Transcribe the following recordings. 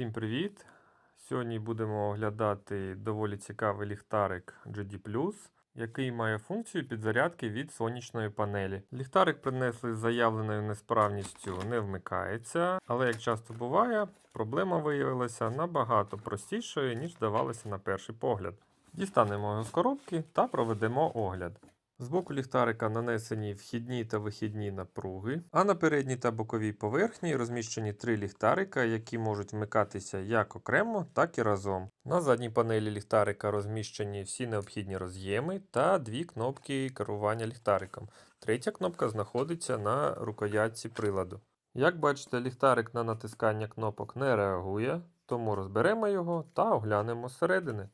Всім привіт! Сьогодні будемо оглядати доволі цікавий ліхтарик GD+, який має функцію підзарядки від сонячної панелі. Ліхтарик принесли з заявленою несправністю не вмикається, але як часто буває, проблема виявилася набагато простішою, ніж здавалося на перший погляд. Дістанемо його з коробки та проведемо огляд. З боку ліхтарика нанесені вхідні та вихідні напруги, а на передній та боковій поверхні розміщені три ліхтарика, які можуть вмикатися як окремо, так і разом. На задній панелі ліхтарика розміщені всі необхідні роз'єми та дві кнопки керування ліхтариком. Третя кнопка знаходиться на рукоятці приладу. Як бачите, ліхтарик на натискання кнопок не реагує, тому розберемо його та оглянемо зсередини.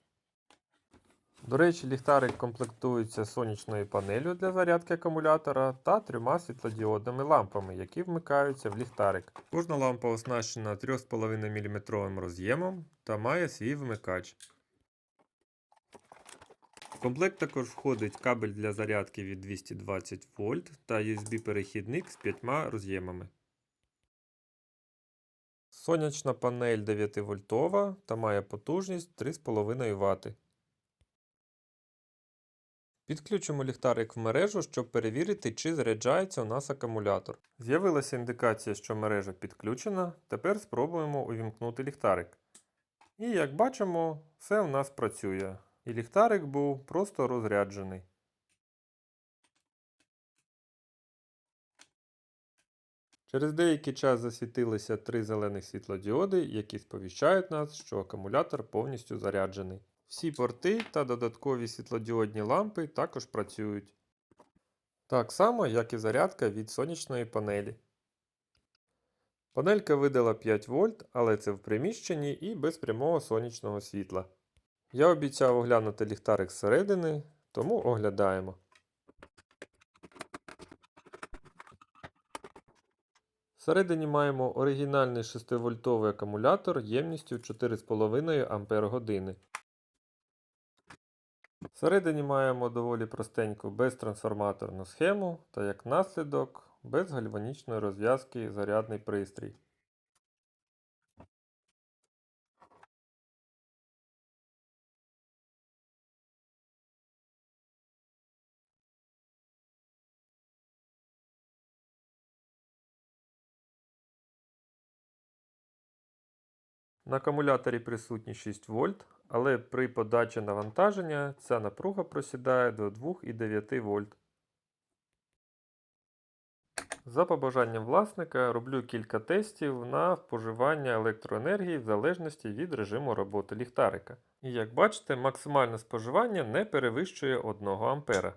До речі, ліхтарик комплектується сонячною панелью для зарядки акумулятора та трьома світлодіодними лампами, які вмикаються в ліхтарик. Кожна лампа оснащена 3,5 мм роз'ємом та має свій вмикач. В комплект також входить кабель для зарядки від 220 вольт та USB-перехідник з п'ятьма роз'ємами. Сонячна панель 9 вольтова та має потужність 3,5 Вт. Підключимо ліхтарик в мережу, щоб перевірити, чи заряджається у нас акумулятор. З'явилася індикація, що мережа підключена. Тепер спробуємо увімкнути ліхтарик. І як бачимо, все у нас працює. І ліхтарик був просто розряджений. Через деякий час засвітилися три зелених світлодіоди, які сповіщають нас, що акумулятор повністю заряджений. Всі порти та додаткові світлодіодні лампи також працюють. Так само, як і зарядка від сонячної панелі. Панелька видала 5 вольт, але це в приміщенні і без прямого сонячного світла. Я обіцяв оглянути ліхтарик зсередини, тому оглядаємо. Всередині маємо оригінальний 6-вольтовий акумулятор ємністю 4,5 Ах. Всередині маємо доволі простеньку безтрансформаторну схему та як наслідок без гальванічної розв'язки зарядний пристрій. На акумуляторі присутні 6 вольт, але при подачі навантаження ця напруга просідає до 2,9 вольт. За побажанням власника роблю кілька тестів на споживання електроенергії в залежності від режиму роботи ліхтарика. І як бачите, максимальне споживання не перевищує 1 А.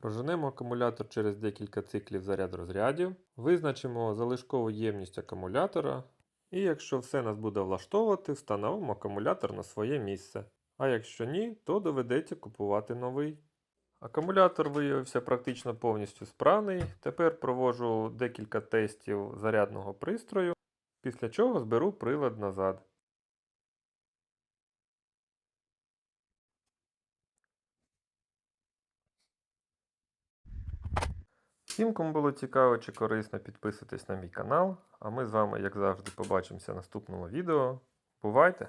Проженемо акумулятор через декілька циклів заряд розрядів, визначимо залишкову ємність акумулятора, і якщо все нас буде влаштовувати, встановимо акумулятор на своє місце. А якщо ні, то доведеться купувати новий. Акумулятор виявився практично повністю справний. Тепер проводжу декілька тестів зарядного пристрою, після чого зберу прилад назад. Всім, кому було цікаво чи корисно, підписуйтесь на мій канал. А ми з вами, як завжди, побачимося в наступному відео. Бувайте!